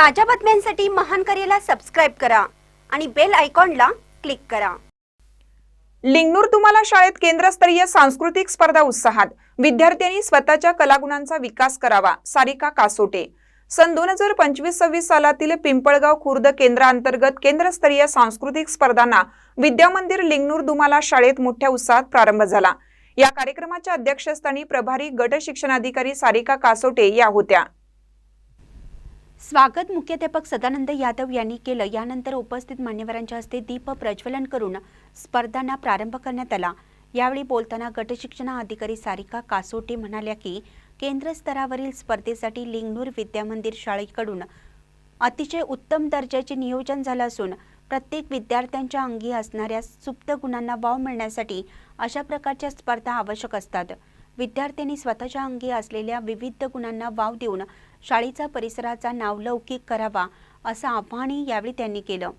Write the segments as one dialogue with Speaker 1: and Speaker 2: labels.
Speaker 1: ताज्या बातम्यांसाठी महान करेला सबस्क्राईब करा आणि बेल आयकॉनला क्लिक करा.
Speaker 2: लिंगनूर तुम्हाला शाळेत केंद्रस्तरीय सांस्कृतिक स्पर्धा उत्साहात. विद्यार्थ्यांनी स्वतःच्या कलागुणांचा विकास करावा सारिका कासोटे. सन दोन हजार पंचवीस सव्वीस सालातील पिंपळगाव खुर्द केंद्रांतर्गत केंद्रस्तरीय सांस्कृतिक स्पर्धांना विद्यामंदिर लिंगनूर दुमाला शाळेत मोठ्या उत्साहात प्रारंभ झाला. या कार्यक्रमाच्या अध्यक्षस्थानी प्रभारी गट शिक्षणाधिकारी सारिका कासोटे या होत्या.
Speaker 1: स्वागत मुख्याध्यापक सदानंद यादव यांनी केलं. यानंतर उपस्थित मान्यवरांच्या हस्ते दीप प्रज्वलन करून स्पर्धांना प्रारंभ करण्यात आला. यावेळी बोलताना गटशिक्षणा अधिकारी सारिका कासोटे म्हणाल्या की केंद्र स्तरावरील स्पर्धेसाठी लिंगनूर विद्यामंदिर शाळेकडून अतिशय उत्तम दर्जाचे नियोजन झालं असून प्रत्येक विद्यार्थ्यांच्या अंगी असणाऱ्या सुप्त गुणांना वाव मिळण्यासाठी अशा प्रकारच्या स्पर्धा आवश्यक असतात. विद्यार्थ्यांनी स्वतःच्या अंगी असलेल्या विविध गुणांना वाव देऊन शाळेचा परिसराचा नावलौकिक करावा असं आव्हानही यावेळी त्यांनी केलं.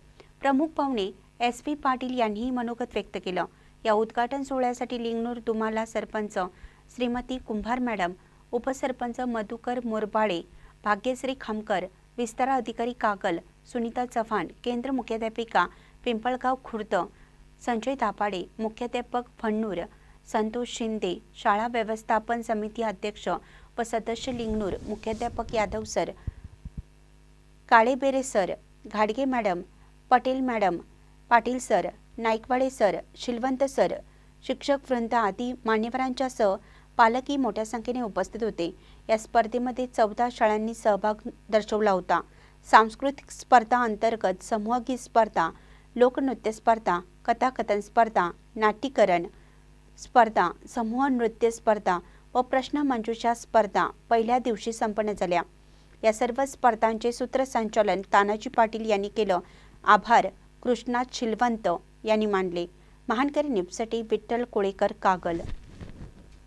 Speaker 1: प्रमुख पाहुणे एस पी पाटील यांनीही मनोगत व्यक्त केलं. या उद्घाटन सोहळ्यासाठी लिंगनूर दुमाला सरपंच श्रीमती कुंभार मॅडम उपसरपंच मधुकर मोरबाळे भाग्यश्री खामकर विस्तारा अधिकारी कागल सुनीता चव्हाण केंद्र मुख्याध्यापिका पिंपळगाव खुर्द संजय दापाडे मुख्याध्यापक फण्णूर संतोष शिंदे शाळा व्यवस्थापन समिती अध्यक्ष व सदस्य लिंगनूर मुख्याध्यापक यादव सर काळेबेरे सर घाडगे madam Patel madam Patil sir Naikwade sir Shilwant sir शिक्षक वृंद आदी मान्यवरांच्या सह पालकही मोठ्या संख्येने उपस्थित होते. या स्पर्धेमध्ये चौदा शाळांनी सहभाग दर्शवला होता. सांस्कृतिक स्पर्धा अंतर्गत समूहगीत स्पर्धा लोकनृत्य स्पर्धा कथाकथन स्पर्धा नाट्यकरण स्पर्धा समूह नृत्य स्पर्धा व प्रश्नमंजुषा स्पर्धा पहिल्या दिवशी संपन्न झाल्या. या सर्व स्पर्धांचे सूत्रसंचालन तानाजी पाटील यांनी केलं. आभार कृष्णा छिलवंत यांनी मानले. महानकरी न्यूजसाठी विठ्ठल कोळेकर कागल.